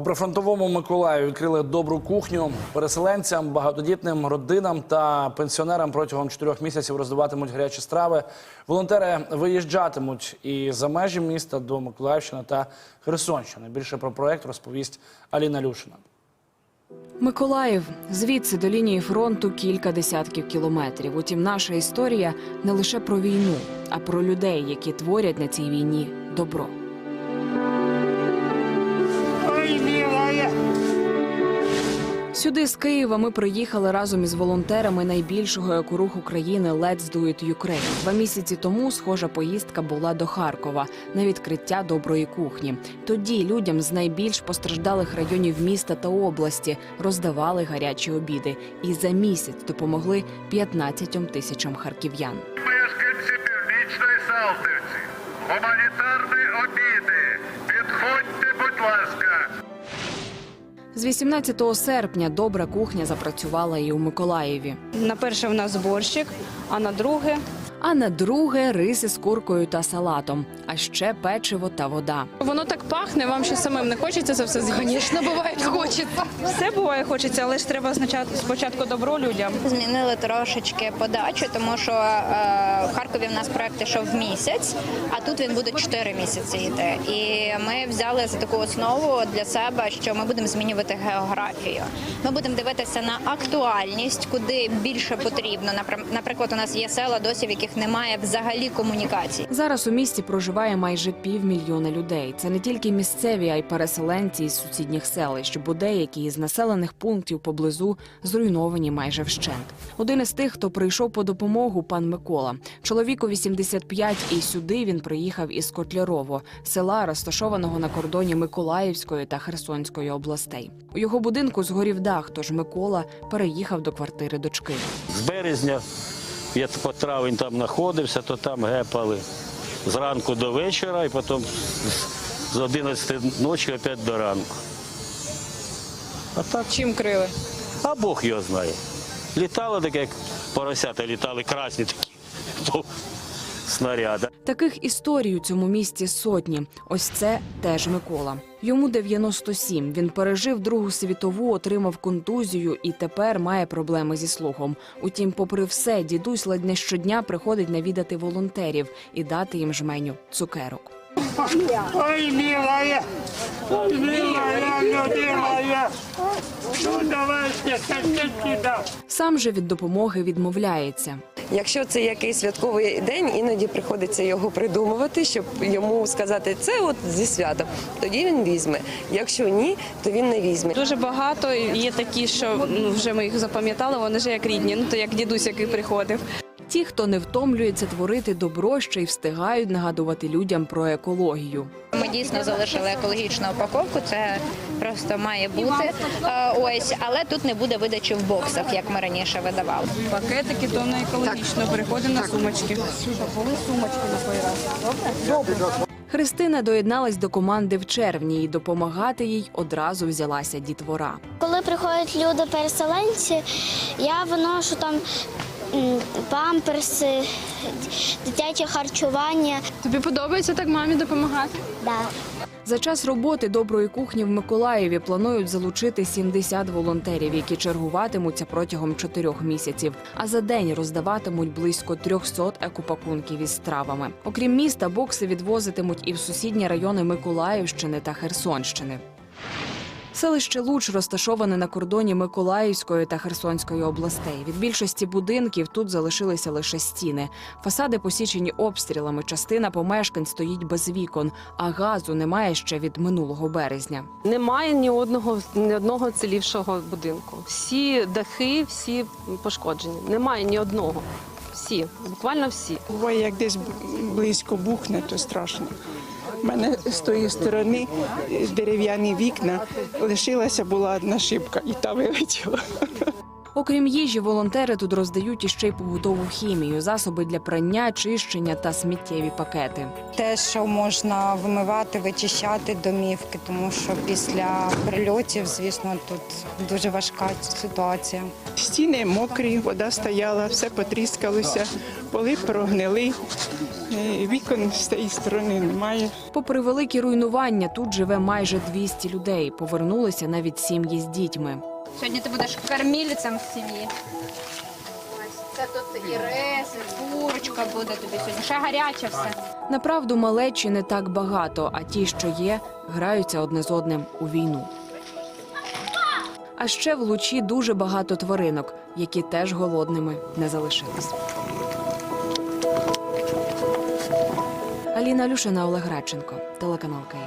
У прифронтовому Миколаєві відкрили добру кухню. Переселенцям, багатодітним родинам та пенсіонерам протягом чотирьох місяців роздаватимуть гарячі страви. Волонтери виїжджатимуть і за межі міста до Миколаївщини та Херсонщини. Більше про проект розповість Аліна Люшина. Миколаїв звідси до лінії фронту кілька десятків кілометрів. Утім, наша історія не лише про війну, а про людей, які творять на цій війні добро. Сюди з Києва ми приїхали разом із волонтерами найбільшого екорух України Let's Do It Ukraine. Два місяці тому схожа поїздка була до Харкова на відкриття доброї кухні. Тоді людям з найбільш постраждалих районів міста та області роздавали гарячі обіди і за місяць допомогли 15 тисячам харків'ян. Мешканці Північної Салтівці. Гуманітарні обіди. Підходьте, будь ласка. З 18 серпня добра кухня запрацювала і у Миколаєві. На перше в нас борщик, а на друге А на друге риси з куркою та салатом, а ще печиво та вода. воно так пахне. Вам ще самим не хочеться це все з'їсти? Звісно, буває, хочеться. Все буває, хочеться, але ж треба спочатку, спочатку добро людям. Змінили трошечки подачу, тому що е, в Харкові в нас проект йшов місяць, а тут він буде 4 місяці йти. І ми взяли за таку основу для себе, що ми будемо змінювати географію. Ми будемо дивитися на актуальність, куди більше потрібно. Наприклад, у нас є села досі, в яких немає взагалі комунікацій. Зараз у місті проживає майже півмільйона людей. Це не тільки місцеві, а й переселенці із сусідніх селищ, бо деякі із населених пунктів поблизу зруйновані майже вщент. Один із тих, хто прийшов по допомогу, пан Микола. Чоловіку 85, і сюди він приїхав із Котлярово, села, розташованого на кордоні Миколаївської та Херсонської областей. У його будинку згорів дах, тож Микола переїхав до квартири дочки. З березня я по травень там знаходився, то там гепали зранку до вечора і потім з 11 ночі опять до ранку. А так, Чим крили? а Бог його знає. Літали таке, як поросята літали, красні такі то снаряди. Таких історій у цьому місті сотні. Ось це теж Микола. Йому 97. Він пережив Другу світову, отримав контузію і тепер має проблеми зі слухом. Утім, попри все, дідусь ледь не щодня приходить навідати волонтерів і дати їм жменю цукерок. Ой, милая. Ой, милая, любимая. Ну, давайте. Сам же від допомоги відмовляється. Якщо це якийсь святковий день, іноді приходиться його придумувати, щоб йому сказати це от зі святом. Тоді він візьме. Якщо ні, то він не візьме. Дуже багато є такі, що ну, вже ми їх запам'ятали. Вони ж як рідні. Ну то як дідусь, який приходив. Ті, хто не втомлюється творити добро, ще й встигають нагадувати людям про екологію. Ми дійсно залишили екологічну упаковку. Це просто має бути. Ось, але тут не буде видачі в боксах, як ми раніше видавали. Пакетики, то на екологічно переходимо на сумочки. Були сумочки на той раз. Христина доєдналась до команди в червні і допомагати їй одразу взялася дітвора. Коли приходять люди-переселенці, я виношу там памперси, дитяче харчування. Тобі подобається так мамі допомагати? Да. За час роботи доброї кухні в Миколаєві планують залучити 70 волонтерів, які чергуватимуться протягом чотирьох місяців. А за день роздаватимуть близько 300 екопакунків із стравами. Окрім міста, бокси відвозитимуть і в сусідні райони Миколаївщини та Херсонщини. Селище Луч розташоване на кордоні Миколаївської та Херсонської областей. Від більшості будинків тут залишилися лише стіни. Фасади посічені обстрілами. Частина помешкань стоїть без вікон, а газу немає ще від минулого березня. Немає ні одного ні одного цілівшого будинку. Всі дахи, всі пошкоджені. Немає ні одного. Всі, буквально всі. Буває, як десь близько бухне, то страшно. У мене з тої сторони дерев'яні вікна, лишилася була одна шибка, і та вилетіла. Окрім їжі, волонтери тут роздають іще й побутову хімію, засоби для прання, чищення та сміттєві пакети. те, що можна вимивати, вичищати домівки, тому що після прильотів, звісно, тут дуже важка ситуація. Стіни мокрі, вода стояла, все потріскалося, поли прогнили, е, вікон з тієї сторони немає. Попри великі руйнування, тут живе майже 200 людей. Повернулися навіть сім'ї з дітьми. Сьогодні ти будеш кормілицем в сім'ї. Ось це тут і рис, і курочка буде тобі сьогодні. Ще гаряче все. Направду малечі не так багато, а ті, що є, граються одне з одним у війну. А ще в лучі дуже багато тваринок, які теж голодними не залишились. Аліна Люшина, Олег Радченко, телеканал Київ.